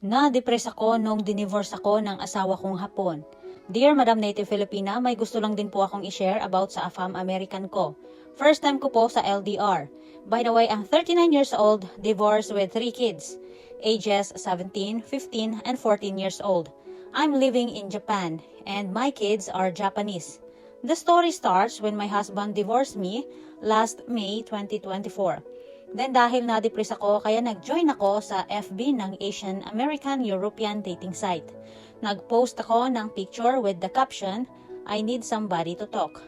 Na-depress ako nung dinivorce ako ng asawa kong hapon. Dear Madam Native Filipina, may gusto lang din po akong i-share about sa AFAM American ko. First time ko po sa LDR. By the way, I'm 39 years old, divorced with 3 kids. Ages 17, 15, and 14 years old. I'm living in Japan, and my kids are Japanese. The story starts when my husband divorced me last May 2024. Then dahil na-depress ako, kaya nag-join ako sa FB ng Asian American European dating site. Nag-post ako ng picture with the caption, I need somebody to talk.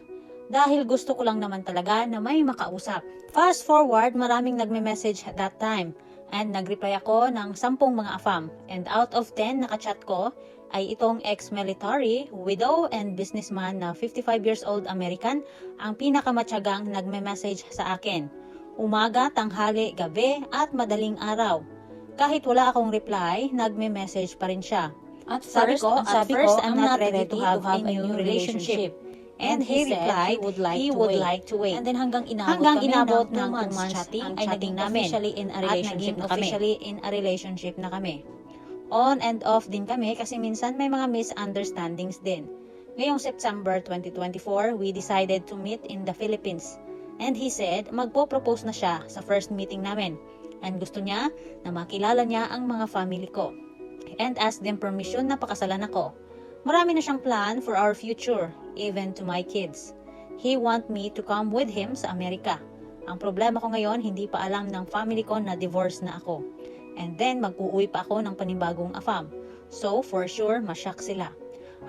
Dahil gusto ko lang naman talaga na may makausap. Fast forward, maraming nagme-message at that time. And nag-reply ako ng sampung mga afam. And out of 10 nakachat ko, ay itong ex-military, widow, and businessman na 55 years old American ang pinakamatyagang nagme-message sa akin. Umaga, tanghali, gabi, at madaling araw. Kahit wala akong reply, nagme-message pa rin siya. At Sabi first, ko- at sabi first, ko, I'm not ready to have a new relationship. And he replied, he would like he to would wait. like to wait. And then hanggang inabot Hanggang inabot ng ng two 2 months months chatting, ay naging namin. officially in a At relationship naging na kami. officially in a relationship na kami. On and off din kami kasi minsan may mga misunderstandings din. Ngayong September 2024, we decided to meet in the Philippines. And he said, magpo-propose na siya sa first meeting namin. And gusto niya na makilala niya ang mga family ko. And ask them permission na pakasalan ako. Marami na siyang plan for our future, even to my kids. He want me to come with him sa Amerika. Ang problema ko ngayon, hindi pa alam ng family ko na divorce na ako. And then, mag-uuwi pa ako ng panibagong AFAM. So, for sure, masyak sila.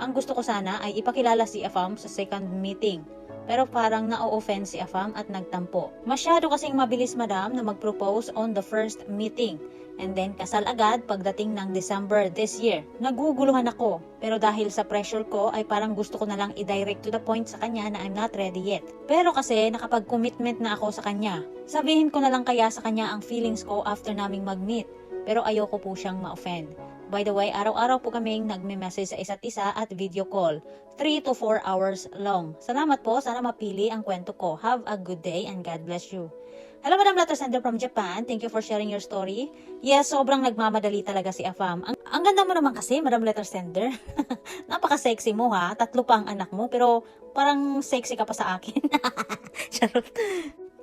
Ang gusto ko sana ay ipakilala si AFAM sa second meeting. Pero parang na-offend si AFAM at nagtampo. Masyado kasing mabilis madam na mag-propose on the first meeting. And then kasal agad pagdating ng December this year. Naguguluhan ako. Pero dahil sa pressure ko ay parang gusto ko na lang i-direct to the point sa kanya na I'm not ready yet. Pero kasi nakapag-commitment na ako sa kanya. Sabihin ko na lang kaya sa kanya ang feelings ko after naming mag-meet. Pero ayoko po siyang ma-offend. By the way, araw-araw po kaming nagme-message sa isa't isa at video call. 3 to 4 hours long. Salamat po. Sana mapili ang kwento ko. Have a good day and God bless you. Hello, Madam Letter Sender from Japan. Thank you for sharing your story. Yes, sobrang nagmamadali talaga si Afam. Ang, ang ganda mo naman kasi, Madam Letter Sender. Napaka-sexy mo ha. Tatlo pa ang anak mo, pero parang sexy ka pa sa akin. Charot.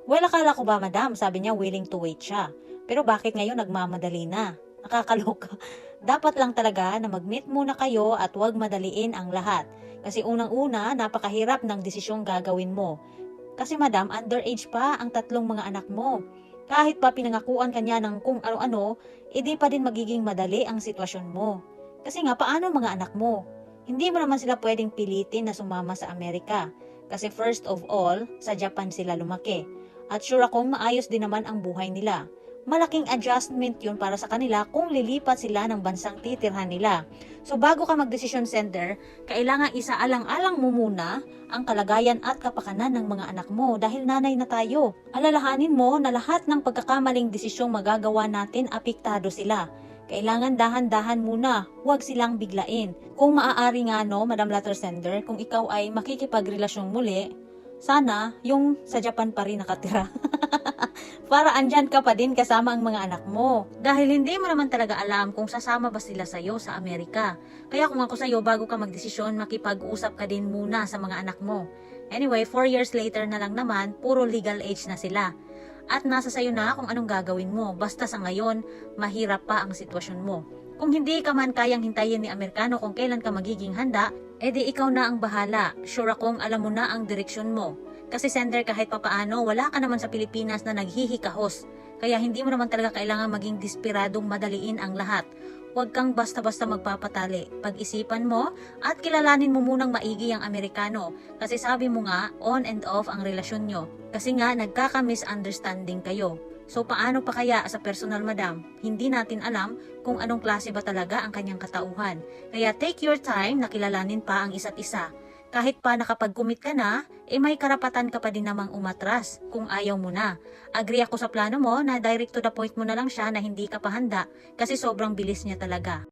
Well, akala ko ba, Madam? Sabi niya, willing to wait siya. Pero bakit ngayon nagmamadali na? Nakakaloka. Dapat lang talaga na mag-meet muna kayo at huwag madaliin ang lahat. Kasi unang-una, napakahirap ng desisyong gagawin mo. Kasi madam, underage pa ang tatlong mga anak mo. Kahit pa pinangakuan kanya ng kung ano-ano, edi pa din magiging madali ang sitwasyon mo. Kasi nga, paano mga anak mo? Hindi mo naman sila pwedeng pilitin na sumama sa Amerika. Kasi first of all, sa Japan sila lumaki. At sure akong maayos din naman ang buhay nila. Malaking adjustment yun para sa kanila kung lilipat sila ng bansang titirhan nila. So bago ka magdesisyon center, kailangan isaalang-alang mo muna ang kalagayan at kapakanan ng mga anak mo dahil nanay na tayo. Alalahanin mo na lahat ng pagkakamaling desisyong magagawa natin apektado sila. Kailangan dahan-dahan muna, huwag silang biglain. Kung maaari nga no, Madam Letter Sender, kung ikaw ay makikipagrelasyon muli, sana yung sa Japan pa rin nakatira. para andyan ka pa din kasama ang mga anak mo. Dahil hindi mo naman talaga alam kung sasama ba sila sa'yo sa Amerika. Kaya kung ako sa'yo, bago ka magdesisyon, makipag-usap ka din muna sa mga anak mo. Anyway, 4 years later na lang naman, puro legal age na sila. At nasa sayo na kung anong gagawin mo. Basta sa ngayon, mahirap pa ang sitwasyon mo. Kung hindi ka man kayang hintayin ni Amerikano kung kailan ka magiging handa, edi ikaw na ang bahala. Sure akong alam mo na ang direksyon mo. Kasi sender kahit papaano, wala ka naman sa Pilipinas na naghihikahos. Kaya hindi mo naman talaga kailangan maging desperadong madaliin ang lahat. Huwag kang basta-basta magpapatali. Pag-isipan mo at kilalanin mo munang maigi ang Amerikano. Kasi sabi mo nga, on and off ang relasyon nyo. Kasi nga, nagkaka-misunderstanding kayo. So paano pa kaya sa personal madam? Hindi natin alam kung anong klase ba talaga ang kanyang katauhan. Kaya take your time na kilalanin pa ang isa't isa kahit pa nakapag-commit ka na, eh may karapatan ka pa din namang umatras kung ayaw mo na. Agree ako sa plano mo na direct to the point mo na lang siya na hindi ka pa handa kasi sobrang bilis niya talaga.